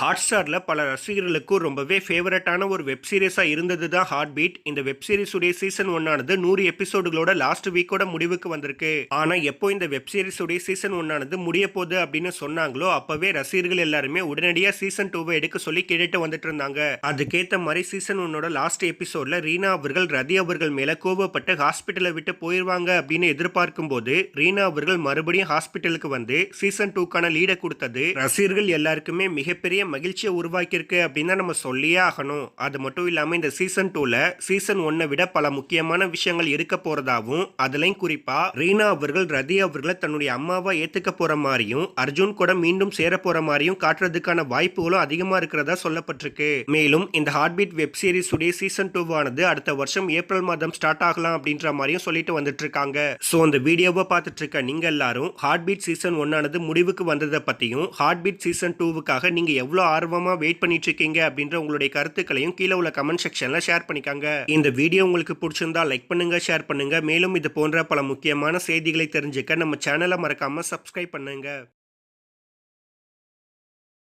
Hot ஸ்டாரில் பல ரசிகர்களுக்கும் ரொம்பவே ஃபேவரட்டான ஒரு வெப் சீரிஸாக இருந்தது தான் ஹார்ட் பீட் இந்த வெப் சீரிஸுடைய சீசன் ஒன்னானது நூறு எபிசோடுகளோட லாஸ்ட் வீக்கோட முடிவுக்கு வந்திருக்கு. ஆனால் எப்போ இந்த வெப் சீரிஸுடைய சீசன் ஒன்னானது முடிய போகுது அப்படின்னு சொன்னாங்களோ அப்பவே ரசிகர்கள் எல்லாருமே உடனடியாக சீசன் டூவை எடுக்க சொல்லி கேட்டுட்டு வந்துட்டு இருந்தாங்க. அதுக்கேற்ற மாதிரி சீசன் ஒன்னோட லாஸ்ட் எபிசோட்ல ரீனா அவர்கள் ரதி அவர்கள் மேல கோவப்பட்டு ஹாஸ்பிட்டலை விட்டு போயிடுவாங்க அப்படின்னு எதிர்பார்க்கும் போது ரீனா அவர்கள் மறுபடியும் ஹாஸ்பிட்டலுக்கு வந்து சீசன் டூக்கான லீடை கொடுத்தது. ரசிகர்கள் எல்லாருக்குமே மிகப்பெரிய மகிழ்ச்சியை உருவாக்கியிருக்கு அப்படின்னு நம்ம சொல்லியே ஆகணும். அது மட்டும் இல்லாமல் இந்த சீசன் டூவில் சீசன் ஒன்னை விட பல முக்கியமான விஷயங்கள் இருக்க போறதாவும் அதுலேயும் குறிப்பா ரீனா அவர்கள் ரதி அவர்களை தன்னுடைய அம்மாவை ஏத்துக்க போற மாதிரியும் அர்ஜுன் கூட மீண்டும் சேர போற மாதிரியும் காட்டுறதுக்கான வாய்ப்புகளும் அதிகமா இருக்கிறதா சொல்லப்பட்டிருக்கு. மேலும் இந்த ஹார்ட்பீட் வெப் சீரிஸுடைய சீசன் டூவானது அடுத்த வருஷம் ஏப்ரல் மாதம் ஸ்டார்ட் ஆகலாம் அப்படின்ற மாதிரியும் சொல்லிட்டு வந்துட்டு இருக்காங்க ஸோ அந்த வீடியோவை பார்த்துட்டு இருக்க நீங்க எல்லாரும் ஹார்ட்பீட் சீசன் ஒன்னானது முடிவுக்கு வந்ததை பத்தியும் ஹார்ட்பீட் சீசன் டூவுக்காக நீங்க எவ்வளோ ஆர்வமா வெயிட் பண்ணிட்டு இருக்கீங்க அப்படின்ற உங்களுடைய கருத்துக்களையும் கீழே உள்ள கமெண்ட் செக்ஷன்ல ஷேர் பண்ணிக்காங்க. இந்த வீடியோ உங்களுக்கு பிடிச்சிருந்தா லைக் பண்ணுங்க ஷேர் பண்ணுங்க. மேலும் இது போன்ற பல முக்கியமான செய்திகளை தெரிஞ்சுக்க நம்ம சேனலை மறக்காம சப்ஸ்கிரைப் பண்ணுங்க.